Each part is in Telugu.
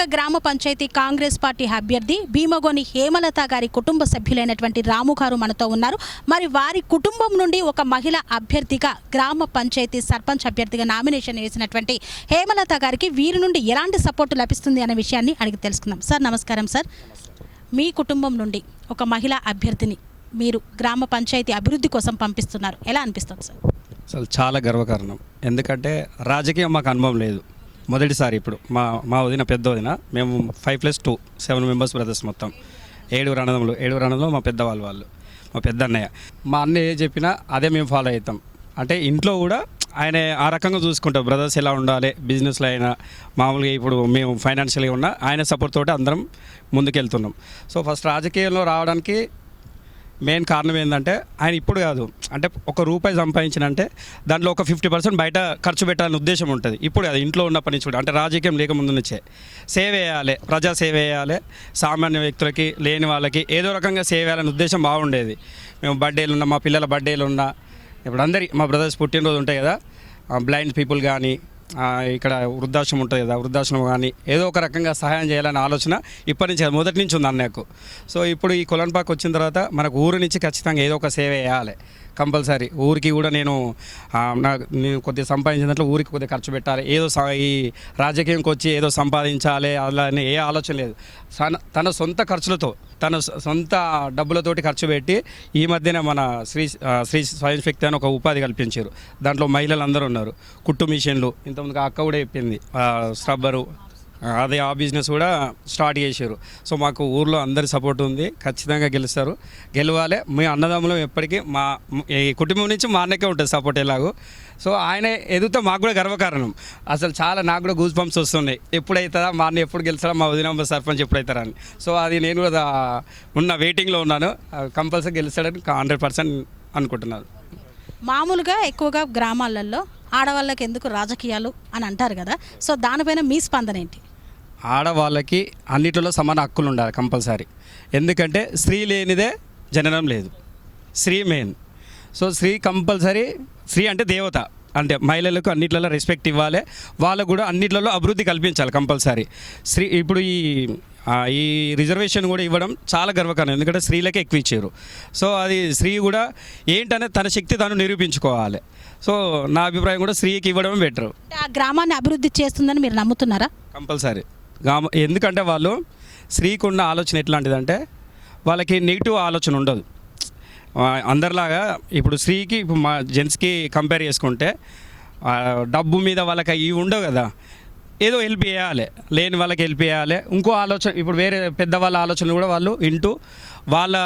కొలనుపాక గ్రామ పంచాయతీ కాంగ్రెస్ పార్టీ అభ్యర్థి భీమగోని హేమలత గారి కుటుంబ సభ్యులైనటువంటి రాము గారు మనతో ఉన్నారు. మరి వారి కుటుంబం నుండి ఒక మహిళ అభ్యర్థిగా గ్రామ పంచాయతీ సర్పంచ్ అభ్యర్థిగా నామినేషన్ వేసినటువంటి హేమలత గారికి వీరి నుండి ఎలాంటి సపోర్టు లభిస్తుంది అనే విషయాన్ని అడిగి తెలుసుకుందాం. సార్ నమస్కారం సార్. మీ కుటుంబం నుండి ఒక మహిళా అభ్యర్థిని మీరు గ్రామ పంచాయతీ అభివృద్ధి కోసం పంపిస్తున్నారు. ఎలా అనిపిస్తుంది సార్? అసలు చాలా గర్వకారణం. ఎందుకంటే రాజకీయం మాకు అనుభవం లేదు. మొదటిసారి ఇప్పుడు మా మా వదిన పెద్ద వదిన మేము five plus two seven members brothers మొత్తం. ఏడుగురు అన్నదమ్ములు ఏడుగురు అన్నదమ్ములు మా పెద్దవాళ్ళు వాళ్ళు మా పెద్ద అన్నయ్య. మా అన్నయ్య ఏ చెప్పినా అదే మేము ఫాలో అవుతాం. అంటే ఇంట్లో కూడా ఆయన ఆ రకంగా చూసుకుంటాం బ్రదర్స్ ఎలా ఉండాలి బిజినెస్లో అయినా మామూలుగా ఇప్పుడు మేము ఫైనాన్షియల్గా ఉన్నా ఆయన సపోర్ట్ తోటి అందరం ముందుకెళ్తున్నాం. సో ఫస్ట్ రాజకీయంలో రావడానికి మెయిన్ కారణం ఏంటంటే ఆయన ఇప్పుడు కాదు. అంటే ఒక రూపాయి సంపాదించినంటే దాంట్లో ఒక ఫిఫ్టీ పర్సెంట్ బయట ఖర్చు పెట్టాలని ఉద్దేశం ఉంటుంది. ఇప్పుడు అది ఇంట్లో ఉన్నప్పటి నుంచి కూడా అంటే రాజకీయం లేకముందు నుంచే. సేవ్ చేయాలి ప్రజా సేవ చేయాలి సామాన్య వ్యక్తులకి లేని వాళ్ళకి ఏదో రకంగా సేవ చేయాలనే ఉద్దేశం బాగుండేది. మేము బర్త్డేలు ఉన్నా మా పిల్లల బర్త్డేలు ఉన్నా ఇప్పుడు అందరి మా బ్రదర్స్ పుట్టినరోజు ఉంటాయి కదా బ్లైండ్ పీపుల్ కానీ ఇక్కడ వృద్ధాశ్రమం ఉంటుంది కదా వృద్ధాశ్రమం కానీ ఏదో ఒక రకంగా సహాయం చేయాలనే ఆలోచన ఇప్పటి నుంచి మొదటి నుంచి ఉంది అన్నకు సో ఇప్పుడు ఈ కొలన్పాక్ వచ్చిన తర్వాత మనకు ఊరు నుంచి ఖచ్చితంగా ఏదో ఒక సేవ చేయాలి. కంపల్సరీ. ఊరికి కూడా నేను నాకు నేను కొద్దిగా సంపాదించిన దాంట్లో ఊరికి కొద్దిగా ఖర్చు పెట్టాలి. ఏదో ఈ రాజకీయంకి వచ్చి ఏదో సంపాదించాలి అలా అని ఏ ఆలోచన లేదు. తన తన సొంత ఖర్చులతో తన సొంత డబ్బులతోటి ఖర్చు పెట్టి ఈ మధ్యన మన శ్రీ శ్రీ స్వయం శక్తి అని ఒక ఉపాధి కల్పించారు. దాంట్లో మహిళలు అందరూ ఉన్నారు. కుట్టు మిషన్లు ఇంతకుముందు అక్క కూడా చెప్పింది. స్రబ్బరు అదే ఆ బిజినెస్ కూడా స్టార్ట్ చేశారు. సో మాకు ఊర్లో అందరి సపోర్ట్ ఉంది. ఖచ్చితంగా గెలుస్తారు. గెలవాలి. మీ అన్నదమ్ములం ఎప్పటికీ మా ఈ కుటుంబం నుంచి మా అన్నకే ఉంటుంది సపోర్ట్ ఎలాగో. సో ఆయన ఎదుగుతా మాకు కూడా గర్వకారణం. అసలు చాలా నాకు కూడా గూస్ పంప్స్ వస్తున్నాయి. ఎప్పుడైతుందా? మా అన్న ఎప్పుడు గెలుస్తారా మా వదినమ్మ సర్పంచ్ ఎప్పుడైతారా అని. సో అది నేను కూడా ఉన్న వెయిటింగ్లో ఉన్నాను. కంపల్సరీ గెలుస్తాడని హండ్రెడ్ పర్సెంట్ అనుకుంటున్నాను. మామూలుగా ఎక్కువగా గ్రామాలలో ఆడవాళ్ళకి ఎందుకు రాజకీయాలు అని అంటారు కదా? సో దానిపైన మీ స్పందన ఏంటి? ఆడవాళ్ళకి అన్నిటిలో సమాన హక్కులు ఉండాలి కంపల్సరీ. ఎందుకంటే స్త్రీ లేనిదే జననం లేదు. స్త్రీ మెయిన్. సో స్త్రీ కంపల్సరీ స్త్రీ అంటే దేవత. అంటే మహిళలకు అన్నిట్లలో రెస్పెక్ట్ ఇవ్వాలి. వాళ్ళకు కూడా అన్నిట్లలో అభివృద్ధి కల్పించాలి కంపల్సరీ. స్త్రీ ఇప్పుడు ఈ ఈ రిజర్వేషన్ కూడా ఇవ్వడం చాలా గర్వకారణం. ఎందుకంటే స్త్రీలకే ఎక్కువ ఇచ్చారు. సో అది స్త్రీ కూడా ఏంటనే తన శక్తి తను నిరూపించుకోవాలి. సో నా అభిప్రాయం కూడా స్త్రీకి ఇవ్వడం బెటర్. గ్రామాన్ని అభివృద్ధి చేస్తుందని మీరు నమ్ముతున్నారా? కంపల్సరీ. ఎందుకంటే వాళ్ళు స్త్రీకి ఉన్న ఆలోచన ఎట్లాంటిదంటే వాళ్ళకి నెగిటివ్ ఆలోచన ఉండదు. అందరిలాగా ఇప్పుడు స్త్రీకి ఇప్పుడు మా జెంట్స్కి కంపేర్ చేసుకుంటే డబ్బు మీద వాళ్ళకి ఇవి ఉండవు కదా. ఏదో హెల్ప్ చేయాలి లేని వాళ్ళకి హెల్ప్ చేయాలి. ఇంకో ఆలోచన ఇప్పుడు వేరే పెద్దవాళ్ళ ఆలోచనలు కూడా వాళ్ళు వింటూ వాళ్ళ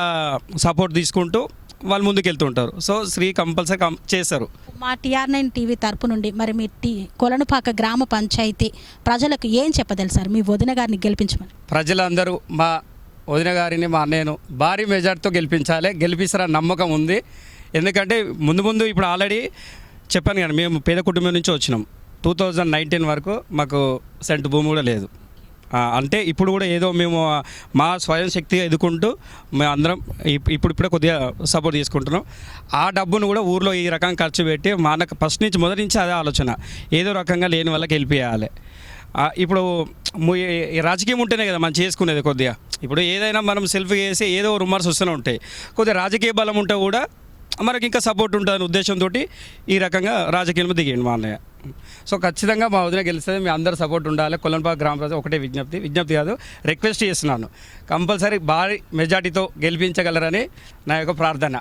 సపోర్ట్ తీసుకుంటూ వాళ్ళు ముందుకెళ్తుంటారు. సో స్త్రీ కంపల్సరీ కం చేస్తారు మా టీఆర్ నైన్ టీవీ తరపు నుండి మరి మీ టీ కొలనుపాక గ్రామ పంచాయతీ ప్రజలకు ఏం చెప్పదలుసారు మీ వదిన గారిని గెలిపించమని. ప్రజలందరూ మా వదిన గారిని మా అన్నయ్యను భారీ మెజార్టీతో గెలిపించాలి. గెలిపిస్తారని నమ్మకం ఉంది. ఎందుకంటే ముందు ముందు ఇప్పుడు ఆల్రెడీ చెప్పాను కానీ మేము పేద కుటుంబం నుంచి వచ్చినాం. టూ థౌజండ్ నైన్టీన్ వరకు మాకు సెంట్ భూమి కూడా లేదు. అంటే ఇప్పుడు కూడా ఏదో మేము మా స్వయం శక్తిగా ఎదుకుంటూ మేము అందరం ఇప్- ఇప్పుడు ఇప్పుడే కొద్దిగా సపోర్ట్ తీసుకుంటున్నాం. ఆ డబ్బును కూడా ఊర్లో ఈ రకంగా ఖర్చు పెట్టి మా అన్నకు ఫస్ట్ నుంచి మొదటి నుంచి అదే ఆలోచన. ఏదో రకంగా లేని వాళ్ళకి వెళ్ళిపోయాలి ఇప్పుడు రాజకీయం ఉంటేనే కదా మనం చేసుకునేది కొద్దిగా. ఇప్పుడు ఏదైనా మనం సెల్ఫ్ చేసి ఏదో రుమార్స్ వస్తూనే ఉంటాయి. కొద్దిగా రాజకీయ బలం ఉంటే కూడా మనకి ఇంకా సపోర్ట్ ఉంటుందనే ఉద్దేశంతో ఈ రకంగా రాజకీయంలో దిగండి మా అన్నయ్య. సో ఖచ్చితంగా మా వదిన గెలిస్తే మీ అందరు సపోర్ట్ ఉండాలి. కొలంపాక గ్రామ ప్రజలు ఒకటే విజ్ఞప్తి. విజ్ఞప్తి కాదు రిక్వెస్ట్ చేస్తున్నాను. కంపల్సరీ భారీ మెజార్టీతో గెలిపించగలరని నా యొక్క ప్రార్థన.